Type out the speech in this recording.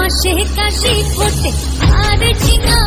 মাসে কাশি ফোটে। আর চিনা